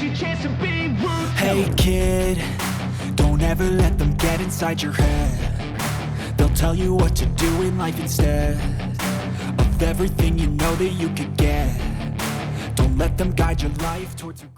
Now's your chance to be ruthless. Hey kid, don't ever let them get inside your head. They'll tell you what to do in life instead of everything you know that you could get. Don't let them guide your life towards your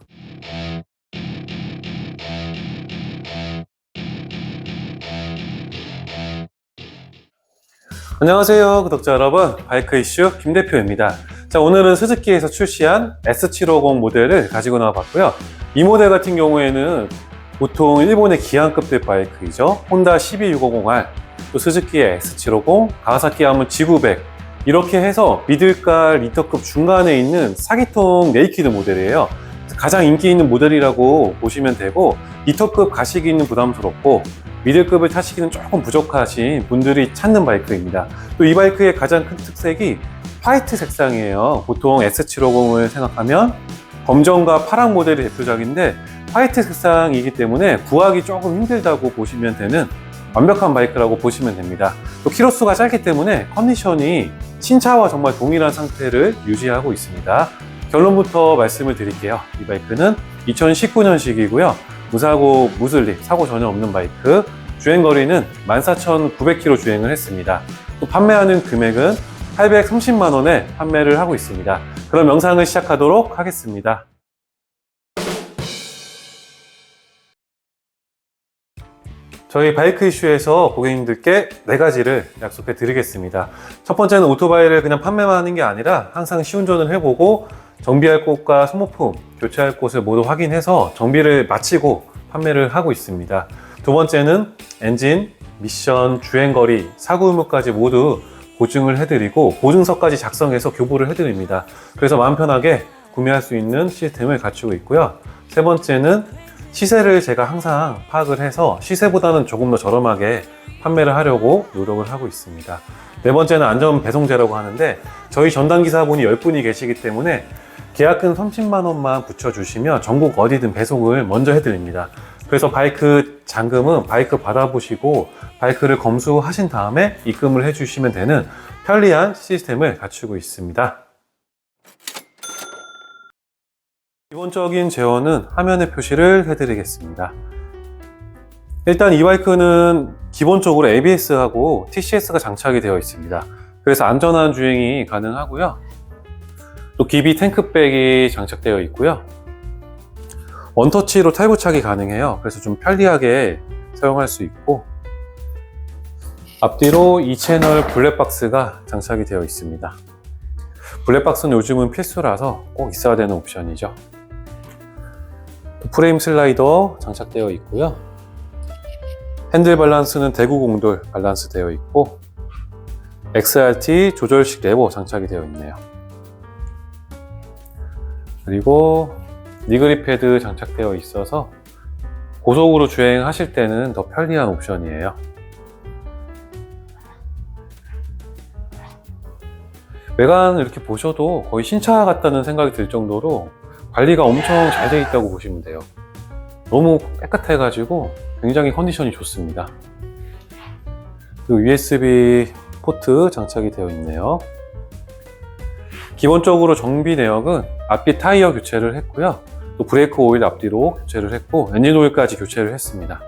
안녕하세요 구독자 여러분 바이크 이슈 김 대표입니다 자 오늘은 스즈키에서 출시한 S750 모델을 가지고 나와봤고요. 이 모델 같은 경우에는 보통 일본의 기한급들 바이크이죠. 혼다 12650R 또 스즈키의 S750 가와사키 하면 G900 이렇게 해서 미들가 리터급 중간에 있는 사기통 네이키드 모델이에요. 가장 인기 있는 모델이라고 보시면 되고 리터급 가시기는 부담스럽고 미들급을 타시기는 조금 부족하신 분들이 찾는 바이크입니다. 또 이 바이크의 가장 큰 특색이 화이트 색상이에요. 보통 S750을 생각하면 검정과 파랑 모델이 대표적인데 화이트 색상이기 때문에 구하기 조금 힘들다고 보시면 되는 완벽한 바이크라고 보시면 됩니다. 또 키로수가 짧기 때문에 컨디션이 신차와 정말 동일한 상태를 유지하고 있습니다. 결론부터 말씀을 드릴게요. 이 바이크는 2019년식이고요. 무사고, 무슬립, 사고 전혀 없는 바이크. 주행거리는 14,900km 주행을 했습니다. 또 판매하는 금액은 830만 원에 판매를 하고 있습니다. 그럼 영상을 시작하도록 하겠습니다. 저희 바이크 이슈에서 고객님들께 네 가지를 약속해 드리겠습니다. 첫 번째는 오토바이를 그냥 판매만 하는 게 아니라 항상 시운전을 해보고 정비할 곳과 소모품, 교체할 곳을 모두 확인해서 정비를 마치고 판매를 하고 있습니다. 두 번째는 엔진, 미션, 주행거리, 사고 유무까지 모두 보증을 해드리고 보증서까지 작성해서 교부를 해드립니다. 그래서 마음 편하게 구매할 수 있는 시스템을 갖추고 있고요. 세 번째는 시세를 제가 항상 파악을 해서 시세보다는 조금 더 저렴하게 판매를 하려고 노력을 하고 있습니다. 네 번째는 안전 배송제라고 하는데 저희 전담 기사분이 10분이 계시기 때문에 계약금 30만 원만 붙여주시면 전국 어디든 배송을 먼저 해드립니다. 그래서 바이크 잔금은 바이크 받아보시고 바이크를 검수하신 다음에 입금을 해주시면 되는 편리한 시스템을 갖추고 있습니다. 기본적인 제어는 화면에 표시를 해드리겠습니다. 일단 이 바이크는 기본적으로 ABS하고 TCS가 장착이 되어 있습니다. 그래서 안전한 주행이 가능하고요. 또 기비 탱크백이 장착되어 있고요. 원터치로 탈부착이 가능해요. 그래서 좀 편리하게 사용할 수 있고 앞뒤로 2채널 블랙박스가 장착이 되어 있습니다. 블랙박스는 요즘은 필수라서 꼭 있어야 되는 옵션이죠. 프레임 슬라이더 장착되어 있고요. 핸들 밸런스는 대구 공돌 밸런스 되어 있고 XRT 조절식 레버 장착이 되어 있네요. 그리고 니그리 패드 장착되어 있어서 고속으로 주행하실 때는 더 편리한 옵션이에요. 외관을 이렇게 보셔도 거의 신차 같다는 생각이 들 정도로 관리가 엄청 잘 되어 있다고 보시면 돼요. 너무 깨끗해가지고 굉장히 컨디션이 좋습니다. 그리고 USB 포트 장착이 되어 있네요. 기본적으로 정비 내역은 앞뒤 타이어 교체를 했고요. 또 브레이크 오일 앞뒤로 교체를 했고 엔진 오일까지 교체를 했습니다.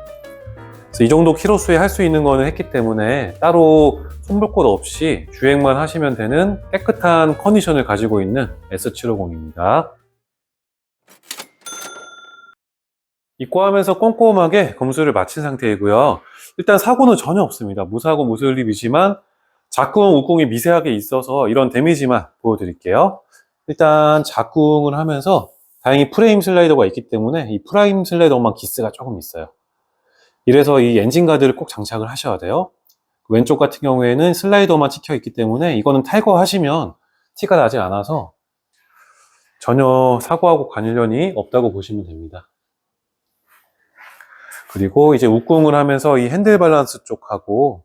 이 정도 키로수에 할 수 있는 거는 했기 때문에 따로 손볼 곳 없이 주행만 하시면 되는 깨끗한 컨디션을 가지고 있는 S750입니다. 입고하면서 꼼꼼하게 검수를 마친 상태이고요. 일단 사고는 전혀 없습니다. 무사고 무슬립이지만 작궁, 우궁이 미세하게 있어서 이런 데미지만 보여드릴게요. 일단 작궁을 하면서 다행히 프레임 슬라이더가 있기 때문에 이 프라임 슬라이더만 기스가 조금 있어요. 이래서 이 엔진 가드를 꼭 장착을 하셔야 돼요. 왼쪽 같은 경우에는 슬라이더만 찍혀 있기 때문에 이거는 탈거하시면 티가 나지 않아서 전혀 사고하고 관련이 없다고 보시면 됩니다. 그리고 이제 웃궁을 하면서 이 핸들 밸런스 쪽하고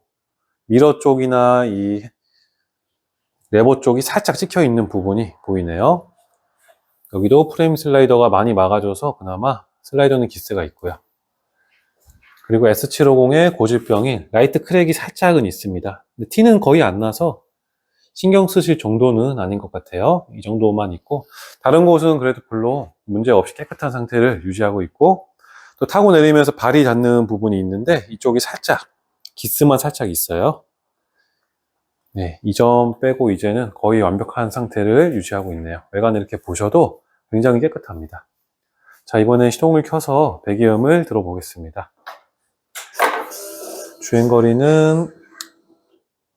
미러 쪽이나 이 레버 쪽이 살짝 찍혀 있는 부분이 보이네요. 여기도 프레임 슬라이더가 많이 막아줘서 그나마 슬라이더는 기스가 있고요. 그리고 S750의 고질병인 라이트 크랙이 살짝은 있습니다. 근데 티는 거의 안 나서 신경 쓰실 정도는 아닌 것 같아요. 이 정도만 있고 다른 곳은 그래도 별로 문제 없이 깨끗한 상태를 유지하고 있고 또 타고 내리면서 발이 닿는 부분이 있는데 이쪽이 살짝 기스만 살짝 있어요. 네, 이 점 빼고 이제는 거의 완벽한 상태를 유지하고 있네요. 외관을 이렇게 보셔도 굉장히 깨끗합니다. 자, 이번엔 시동을 켜서 배기음을 들어보겠습니다. 주행거리는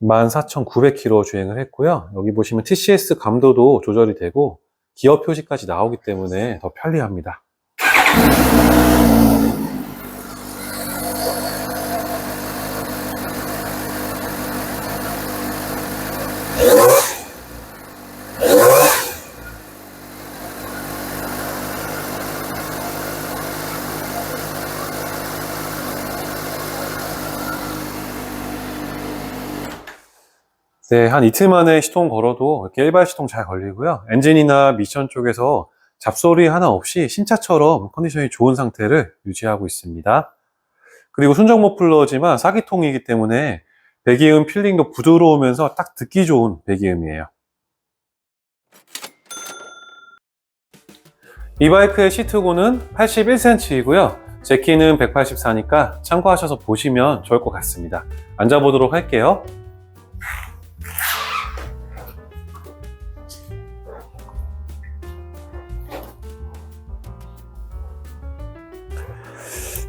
14,900km 주행을 했고요. 여기 보시면 TCS 감도도 조절이 되고 기어 표시까지 나오기 때문에 더 편리합니다. 네, 한 이틀 만에 시동 걸어도 이렇게 일발 시동 잘 걸리고요. 엔진이나 미션 쪽에서 잡소리 하나 없이 신차처럼 컨디션이 좋은 상태를 유지하고 있습니다. 그리고 순정 머플러지만 사기통이기 때문에 배기음 필링도 부드러우면서 딱 듣기 좋은 배기음이에요. 이 바이크의 시트고는 81cm이고요. 제 키는 184니까 참고하셔서 보시면 좋을 것 같습니다. 앉아보도록 할게요.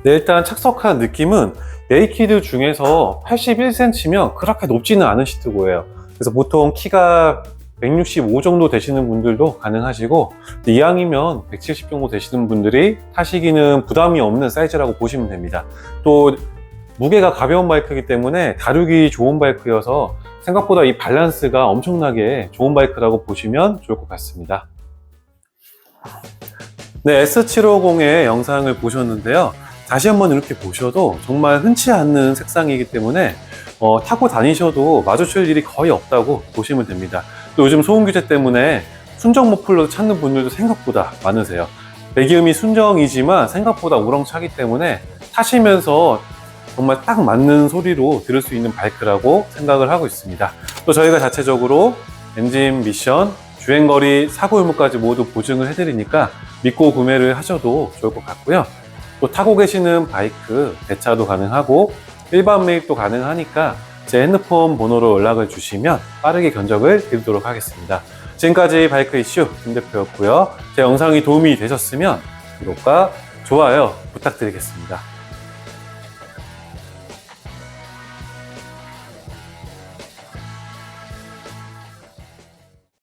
네, 일단 착석한 느낌은 네이키드 중에서 81cm면 그렇게 높지는 않은 시트고예요. 그래서 보통 키가 165 정도 되시는 분들도 가능하시고 이왕이면 170 정도 되시는 분들이 타시기는 부담이 없는 사이즈라고 보시면 됩니다. 또 무게가 가벼운 바이크이기 때문에 다루기 좋은 바이크여서 생각보다 이 밸런스가 엄청나게 좋은 바이크라고 보시면 좋을 것 같습니다. 네, S750의 영상을 보셨는데요. 다시 한번 이렇게 보셔도 정말 흔치 않는 색상이기 때문에 어, 타고 다니셔도 마주칠 일이 거의 없다고 보시면 됩니다. 또 요즘 소음 규제 때문에 순정 머플러 찾는 분들도 생각보다 많으세요. 배기음이 순정이지만 생각보다 우렁차기 때문에 타시면서 정말 딱 맞는 소리로 들을 수 있는 바이크라고 생각을 하고 있습니다. 또 저희가 자체적으로 엔진 미션, 주행거리, 사고 유무까지 모두 보증을 해드리니까 믿고 구매를 하셔도 좋을 것 같고요. 또 타고 계시는 바이크 대차도 가능하고 일반 매입도 가능하니까 제 핸드폰 번호로 연락을 주시면 빠르게 견적을 드리도록 하겠습니다. 지금까지 바이크 이슈 김 대표였고요. 제 영상이 도움이 되셨으면 구독과 좋아요 부탁드리겠습니다.